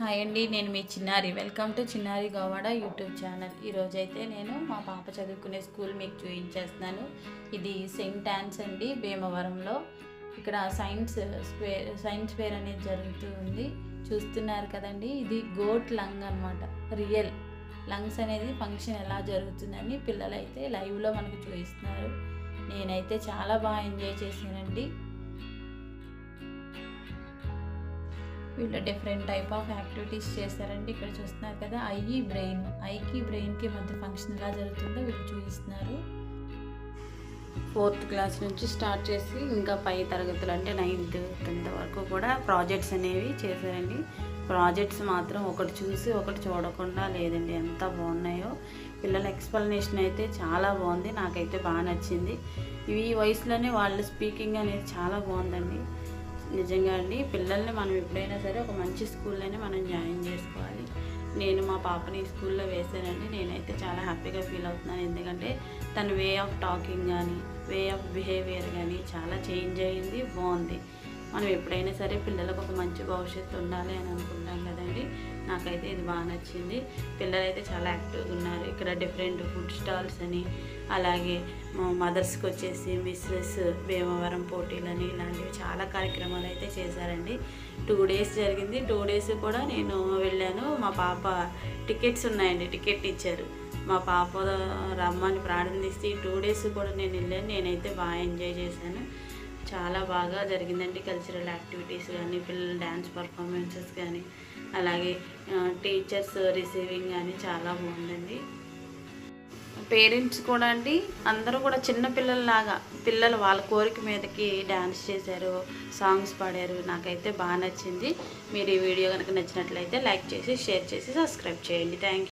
Hi అండి నేను మీ చిన్నారి. వెల్కమ్ టు చిన్నారి గోవాడ యూట్యూబ్ ఛానల్. ఈరోజైతే నేను మా పాప చదువుకునే స్కూల్ మీకు చూపించేస్తున్నాను. ఇది సెయింట్ యాన్స్ అండి భీమవరంలో. ఇక్కడ సైన్స్ స్క్వేర్ సైన్స్ ఫేర్ అనేది జరుగుతూ ఉంది. చూస్తున్నారు కదండి ఇది గోట్ లంగ్ అనమాట రియల్. లంగ్స్ అనేది ఫంక్షన్ ఎలా జరుగుతుందని పిల్లలైతే లైవ్లో మనకు చూపిస్తున్నారు. నేనైతే చాలా బాగా ఎంజాయ్ చేశానండి. వీళ్ళు డిఫరెంట్ టైప్ ఆఫ్ యాక్టివిటీస్ చేస్తారండి ఇక్కడ చూస్తున్నారు కదా ఐ బ్రెయిన్. ఐకి బ్రెయిన్కి మధ్య ఫంక్షన్ ఎలా జరుగుతుందో వీళ్ళు చూపిస్తున్నారు. ఫోర్త్ క్లాస్ నుంచి స్టార్ట్ చేసి ఇంకా పై తరగతులు అంటే నైన్త్ టెన్త్ వరకు కూడా ప్రాజెక్ట్స్ అనేవి చేశారండి. ప్రాజెక్ట్స్ మాత్రం ఒకటి చూసి ఒకటి చూడకుండా లేదండి ఎంత బాగున్నాయో. పిల్లల ఎక్స్ప్లెనేషన్ అయితే చాలా బాగుంది నాకైతే బాగా నచ్చింది. ఇవి ఈ వయసులోనే వాళ్ళ స్పీకింగ్ అనేది చాలా బాగుందండి. నిజంగా అండి పిల్లల్ని మనం ఎప్పుడైనా సరే ఒక మంచి స్కూల్లోనే మనం జాయిన్ చేసుకోవాలి. నేను మా పాపని స్కూల్లో వేసానండి నేనైతే చాలా హ్యాపీగా ఫీల్ అవుతున్నాను. ఎందుకంటే తన వే ఆఫ్ టాకింగ్ కానీ వే ఆఫ్ బిహేవియర్ కానీ చాలా చేంజ్ అయ్యింది బాగుంది. మనం ఎప్పుడైనా సరే పిల్లలకు ఒక మంచి భవిష్యత్తు ఉండాలి అని అనుకుంటాం కదండి. నాకైతే ఇది బాగా నచ్చింది. పిల్లలైతే చాలా యాక్టివ్గా ఉన్నారు. ఇక్కడ డిఫరెంట్ ఫుడ్ స్టాల్స్ అని అలాగే మదర్స్కి వచ్చేసి మిస్సెస్ భీమవరం పోటీలని ఇలాంటివి చాలా కార్యక్రమాలు అయితే చేశారండి. టూ డేస్ జరిగింది. టూ డేస్ కూడా నేను వెళ్ళాను. మా పాప టికెట్స్ ఉన్నాయండి. టికెట్ ఇచ్చారు. మా పాప రమ్మని ప్రారంభిస్తే టూ డేస్ కూడా నేను వెళ్ళాను. నేనైతే బాగా ఎంజాయ్ చేశాను. చాలా బాగా జరిగిందండి కల్చరల్ యాక్టివిటీస్ కానీ పిల్లల డ్యాన్స్ పర్ఫార్మెన్సెస్ కానీ అలాగే టీచర్స్ రిసీవింగ్ కానీ చాలా బాగుందండి. పేరెంట్స్ కూడా అండి అందరూ కూడా చిన్న పిల్లల్లాగా పిల్లలు వాళ్ళ కోరిక మీదకి డ్యాన్స్ చేశారు సాంగ్స్ పాడారు నాకైతే బాగా నచ్చింది. మీరు ఈ వీడియో కనుక నచ్చినట్లయితే లైక్ చేసి షేర్ చేసి సబ్స్క్రైబ్ చేయండి. థ్యాంక్